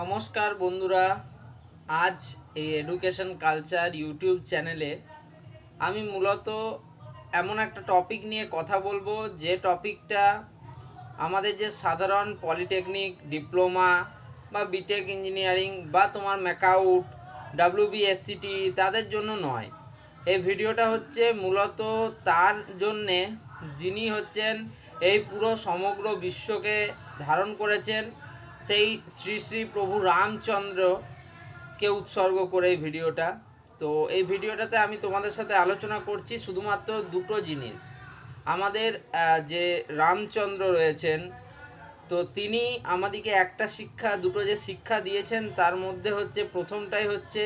নমস্কার বন্ধুরা, আজ এই এডুকেশন কালচার ইউটিউব চ্যানেলে আমি মূলত এমন একটা টপিক নিয়ে কথা বলব, যে টপিকটা আমাদের যে সাধারণ পলিটেকনিক ডিপ্লোমা বা বিটেক ইঞ্জিনিয়ারিং বা তোমার ম্যাকাউট ডাব্লিউবিএসসিটি তাদের জন্য নয়। এই ভিডিওটা হচ্ছে মূলত তার জন্যে যিনি হচ্ছেন এই পুরো সমগ্র বিশ্বকে ধারণ করেছেন। সেই শ্রী শ্রী প্রভু রামচন্দ্রকে উৎসর্গ করে এই ভিডিওটা। তো এই ভিডিওটাতে আমি তোমাদের সাথে আলোচনা করছি শুধুমাত্র দুটো জিনিস। আমাদের যে রামচন্দ্র রয়েছেন, তো তিনি আমাদেরকে একটা শিক্ষা, দুটো যে শিক্ষা দিয়েছেন, তার মধ্যে হচ্ছে প্রথমটাই হচ্ছে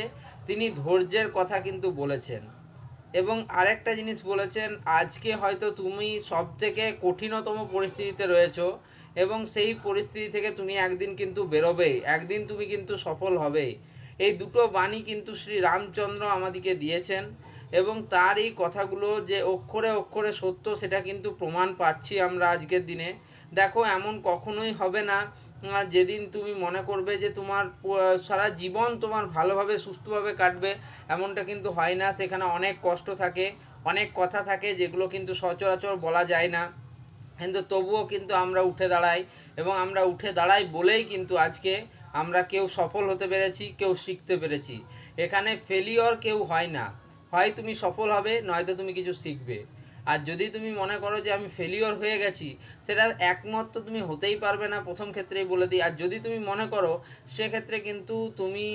তিনি ধৈর্যের কথা কিন্তু বলেছেন। এবং আরেকটা জিনিস বলেছেন, আজকে হয়তো তুমি সব থেকে কঠিনতম পরিস্থিতিতে রয়েছ এবং সেই পরিস্থিতি থেকে তুমি একদিন কিন্তু বেরোবে, একদিন তুমি কিন্তু সফল হবে। এই দুটো বাণী কিন্তু শ্রী রামচন্দ্র আমাদেরকে দিয়েছেন। এবং তার এই কথাগুলো যে অক্ষরে অক্ষরে সত্য, সেটা কিন্তু প্রমাণ পাচ্ছি আমরা আজকের দিনে। দেখো, এমন কখনোই হবে না যেদিন তুমি মনে করবে যে তোমার সারা জীবন তোমার ভালোভাবে, সুস্থভাবে কাটবে, এমনটা কিন্তু হয় না। সেখানে অনেক কষ্ট থাকে, অনেক কথা থাকে, যেগুলো কিন্তু সচরাচর বলা যায় না। কিন্তু তবুও কিন্তু আমরা উঠে দাঁড়াই, এবং আমরা উঠে দাঁড়াই বলেই কিন্তু আজকে আমরা কেউ সফল হতে পেরেছি, কেউ শিখতে পেরেছি। এখানে ফেলিওর কেউ হয় না। হয় তুমি সফল হবে, নয়তো তুমি কিছু শিখবে। আর যদি তুমি মনে করো যে আমি ফেলিওর হয়ে গেছি, সেটা একমাত্র তুমি হতেই পারবে না, প্রথম ক্ষেত্রেই বলে দিই। আর যদি তুমি মনে করো, সেক্ষেত্রে কিন্তু তুমি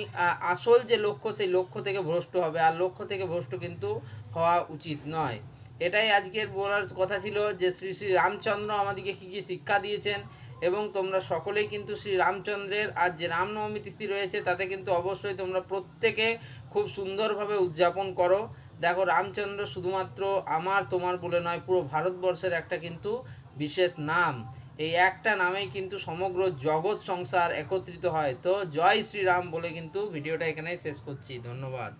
আসল যে লক্ষ্য, সেই লক্ষ্য থেকে ভ্রষ্ট হবে। আর লক্ষ্য থেকে ভ্রষ্ট কিন্তু হওয়া উচিত নয়। এটাই আজকের বলার কথা ছিল যে শ্রী শ্রী রামচন্দ্র আমাদেরকে কী কী শিক্ষা দিয়েছেন এবং তোমরা সকলেই কিন্তু শ্রী রামচন্দ্রের আর যে রামনবমী তিথি রয়েছে, তাতে কিন্তু অবশ্যই তোমরা প্রত্যেকে খুব সুন্দরভাবে উদযাপন করো। দেখো, রামচন্দ্র শুধুমাত্র আমার, তোমার বলে নয়, পুরো ভারতবর্ষের একটা কিন্তু বিশেষ নাম। এই একটা নামেই কিন্তু সমগ্র জগৎ সংসার একত্রিত হয়। তো জয় শ্রীরাম বলে কিন্তু ভিডিওটা এখানেই শেষ করছি। ধন্যবাদ।